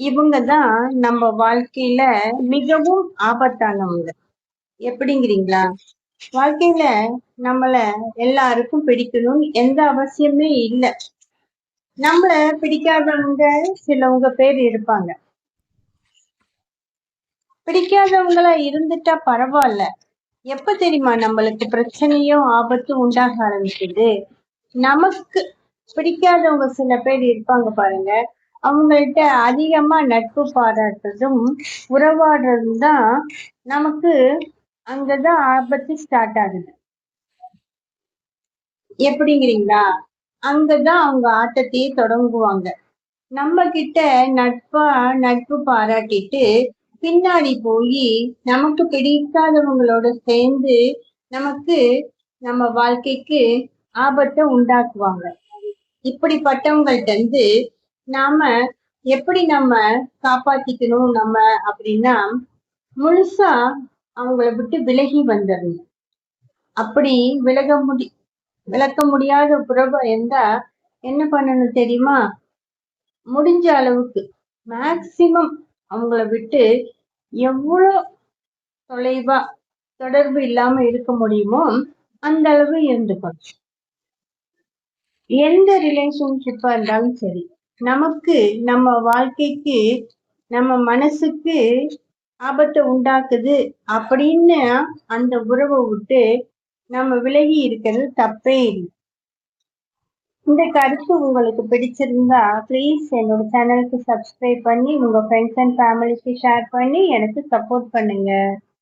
இவங்க தான் நம்ம வாழ்க்கையில மிகவும் ஆபத்தானவங்க. எப்படிங்கிறீங்களா? வாழ்க்கையில நம்மள எல்லாருக்கும் பிடிக்கணும்னு எந்த அவசியமே இல்லை. நம்மள பிடிக்காதவங்க சிலவங்க பேர் இருப்பாங்க. பிடிக்காதவங்களா இருந்துட்டா பரவாயில்ல. எப்ப தெரியுமா நம்மளுக்கு பிரச்சனையும் ஆபத்தும் உண்டாக ஆரம்பிக்குது? நமக்கு பிடிக்காதவங்க சில பேர் இருப்பாங்க பாருங்க. அவங்கள்ட்ட அதிகமா நட்பு பாராட்டுறதும் உறவாடுறதும் தான் நமக்கு அங்கதான் ஆபத்து ஸ்டார்ட் ஆகுது. எப்படிங்கிறீங்களா? அங்கதான் அவங்க ஆட்டத்தையே தொடங்குவாங்க. நம்ம கிட்ட நட்பா நட்பு பாராட்டிட்டு பின்னாடி போய் நமக்கு பிடிக்காதவங்களோட சேர்ந்து நமக்கு நம்ம வாழ்க்கைக்கு ஆபத்தை உண்டாக்குவாங்க. இப்படிப்பட்டவங்கள்ட்ட இருந்து நாம எப்படி நம்ம காப்பாத்திக்கணும் நம்ம அப்படின்னா முழுசா அவங்கள விட்டு விலகி வந்துடணும். அப்படி விலக முடி விளக்க முடியாத உறவு இருந்தா என்ன பண்ணணும் தெரியுமா? முடிஞ்ச அளவுக்கு மேக்சிமம் அவங்கள விட்டு எவ்வளோ தொலைவா தொடர்பு இல்லாம இருக்க முடியுமோ அந்த அளவு இருந்துக்கணும். எந்த ரிலேஷன்ஷிப்பா இருந்தாலும் சரி. நமக்கு நம்ம வாழ்க்கைக்கு நம்ம மனசுக்கு ஆபத்தை உண்டாக்குது அப்படின்னு அந்த உறவை விட்டு நம்ம விலகி இருக்கிறது தப்பே இல்லை. இந்த கருத்து உங்களுக்கு பிடிச்சிருந்தா ப்ளீஸ் என்னோட சேனலுக்கு சப்ஸ்கிரைப் பண்ணி உங்க ஃப்ரெண்ட்ஸ் அண்ட் ஃபேமிலிக்கு ஷேர் பண்ணி எனக்கு சப்போர்ட் பண்ணுங்க.